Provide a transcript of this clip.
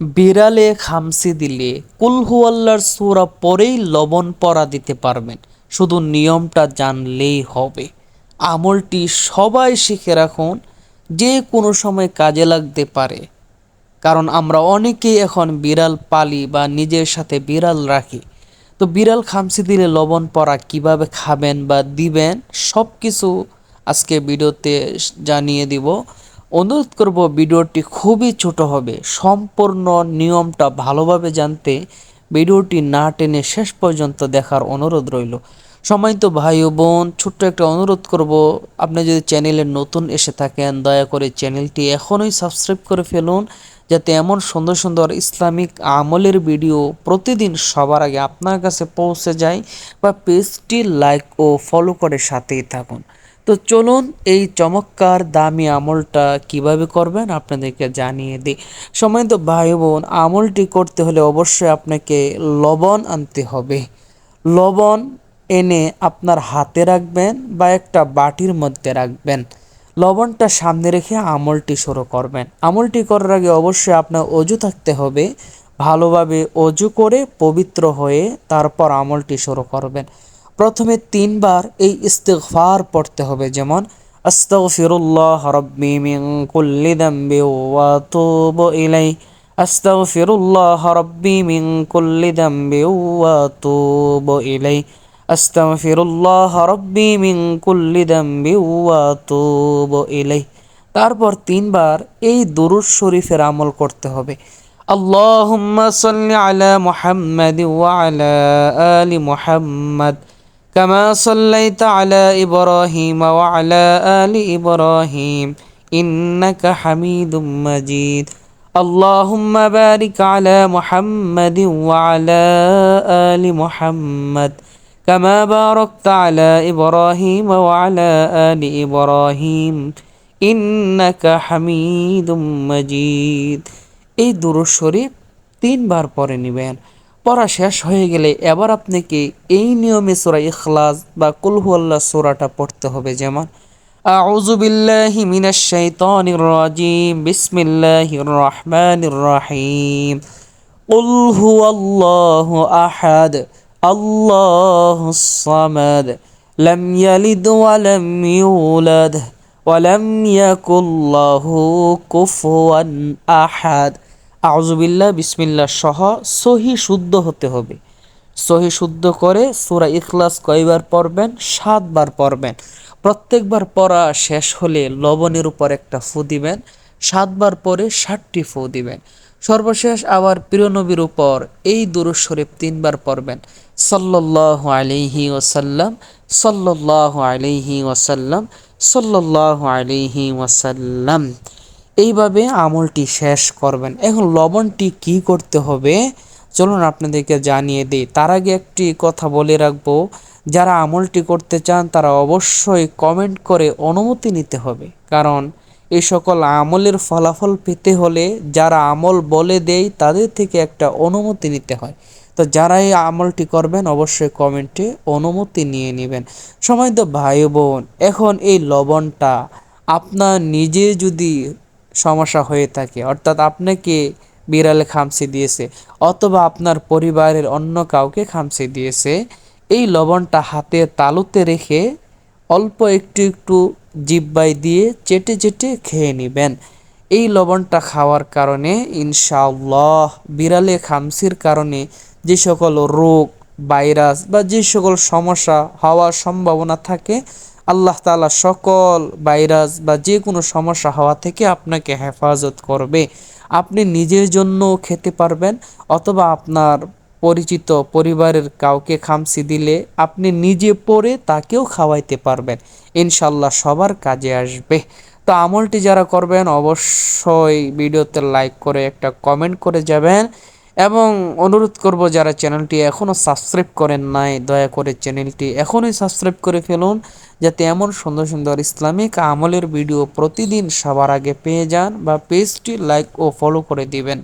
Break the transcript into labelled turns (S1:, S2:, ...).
S1: বিড়ালে খামসি দিলে কুলহু আল্লাহর সুরা পরেই লবণ পরা দিতে পারবেন। শুধু নিয়মটা জানলেই হবে। আমলটি সবাই শিখে রাখুন, যে কোনো সময় কাজে লাগতে পারে। কারণ আমরা অনেকেই এখন বিড়াল পালি বা নিজের সাথে বিড়াল রাখি। তো বিড়াল খামসি দিলে লবণ পরা কীভাবে খাবেন বা দিবেন সব কিছু আজকে ভিডিওতে জানিয়ে দিব। অনুরোধ করব ভিডিওটি খুবই ছোট হবে। সম্পূর্ণ নিয়মটা ভালোভাবে জানতে ভিডিওটি না টেনে শেষ পর্যন্ত দেখার অনুরোধ রইল। সময়ত ভাই ও বোন, ছোট্ট একটা অনুরোধ করব, আপনি যদি চ্যানেলে নতুন এসে থাকেন, দয়া করে চ্যানেলটি এখনই সাবস্ক্রাইব করে ফেলুন, যাতে এমন সুন্দর সুন্দর ইসলামিক আমলের ভিডিও প্রতিদিন সবার আগে আপনার কাছে পৌঁছে যায় বা পেজটি লাইক ও ফলো করে সাথেই থাকুন। তো চলুন এই চমৎকার দামি আমলটা কীভাবে করবেন আপনাদেরকে জানিয়ে দিই। সময় তো ভাই বোন আমলটি করতে হলে অবশ্যই আপনাকে লবণ আনতে হবে। লবণ এনে আপনার হাতে রাখবেন বা একটা বাটির মধ্যে রাখবেন। লবণটা সামনে রেখে আমলটি শুরু করবেন। আমলটি করার আগে অবশ্যই আপনার অজু থাকতে হবে। ভালোভাবে অজু করে পবিত্র হয়ে তারপর আমলটি শুরু করবেন। প্রথমে তিনবার এই ইস্তেগফার পড়তে হবে, যেমন, আস্তাগফিরুল্লাহ রব্বি মিন কুল্লি দাম্বি ওয়া তুবু ইলাইহি আস্তাগফিরুল্লাহ রব্বি মিন কুল্লি দাম্বি ওয়া তুবু ইলাইহি আস্তাগফিরুল্লাহ রব্বি মিন কুল্লি দাম্বি ওয়া তুবু ইলাইহি তারপর তিনবার এই দুরুদ শরীফের আমল করতে হবে। আল্লাহুম্মা সাল্লি আলা মুহাম্মাদি ওয়া আলা আলি মুহাম্মাদ كما صليت على إبراهيم وعلى آل إبراهيم إنك حميد مجيد اللهم بارك على محمد وعلى آل محمد كما باركت على إبراهيم وعلى آل إبراهيم إنك حميد مجيد এই দুরুদ শরীফ তিনবার পরে নেবেন পড়া শেষ হয়ে গেলে এবার আপনাকে এই নিয়মে সোরা ইখলাস বা কুলহু আল্লাহ সোরাটা পড়তে হবে যেমন أعوذ بالله من الشيطان الرجيم بسم الله الرحمن الرحيم قل هو الله أحد الله الصمد لم يلد ولم يولد ولم يكن له كفوا أحد আউজুবিল্লাহ বিসমিল্লা সহ সহি শুদ্ধ হতে হবে। সহি শুদ্ধ করে সুরা ইখলাস কয়বার পড়বেন? সাতবার পড়বেন। প্রত্যেকবার পড়া শেষ হলে লবণের উপর একটা ফু দিবেন। সাতবার পরে ষাটটি ফু দিবেন। সর্বশেষ আবার প্রিয় নবীর উপর এই দুরুদ শরীফ তিনবার পড়বেন। সাল্লাহ আলিহি ওসাল্লাম সাল্লাহ আলিহি ওসাল্লাম সাল্লাহ আলিহি ওসাল্লাম এইভাবে আমলটি শেষ করবেন। এখন লবণটি কি করতে হবে? চলুন আপনাদেরকে জানিয়ে দিই। তার আগে একটি কথা বলে রাখব। যারা আমলটি করতে চান, তারা অবশ্যই কমেন্ট করে অনুমতি নিতে হবে। কারণ এই সকল আমলের ফলাফল পেতে হলে যারা আমল বলে দেয় তাদের থেকে একটা অনুমতি নিতে হয়। তো যারা এই আমলটি করবেন, অবশ্যই কমেন্টে অনুমতি নিয়ে নেবেন। সময় তো ভাই বোন এখন এই লবণটা আপনার নিজে যদি সমস্যা হয়ে থাকে। অর্থাৎ আপনাকে বিড়ালে খামসি দিয়েছে অথবা আপনার পরিবারের অন্য কাউকে খামসি দিয়েছে। এই লবণটা হাতে তালুতে রেখে অল্প একটু একটু জিব্বাই দিয়ে চেটে চেটে খেয়ে নেবেন। এই লবণটা খাওয়ার কারণে ইনশাআল্লাহ বিড়ালে খামসির কারণে যে সকল রোগ, ভাইরাস বা যে সকল সমস্যা হওয়ার সম্ভাবনা থাকে আল্লাহ তালা সকল ভাইরাস বা যে কোনো সমস্যা হওয়া থেকে আপনাকে হেফাজত করবে। আপনি নিজের জন্য খেতে পারবেন অথবা আপনার পরিচিত পরিবারের কাউকে খামসি দিলে আপনি নিজে পরে তাকেও খাওয়াইতে পারবেন। ইনশাল্লাহ সবার কাজে আসবে। তো আমলটি যারা করবেন অবশ্যই ভিডিওতে লাইক করে একটা কমেন্ট করে যাবেন। এবং অনুরোধ করব যারা চ্যানেলটি এখনও সাবস্ক্রাইব করেন নাই, দয়া করে চ্যানেলটি এখনই সাবস্ক্রাইব করে ফেলুন, যাতে এমন সুন্দর সুন্দর ইসলামিক আমলের ভিডিও প্রতিদিন সবার আগে পেয়ে যান বা পেজটি লাইক ও ফলো করে দিবেন।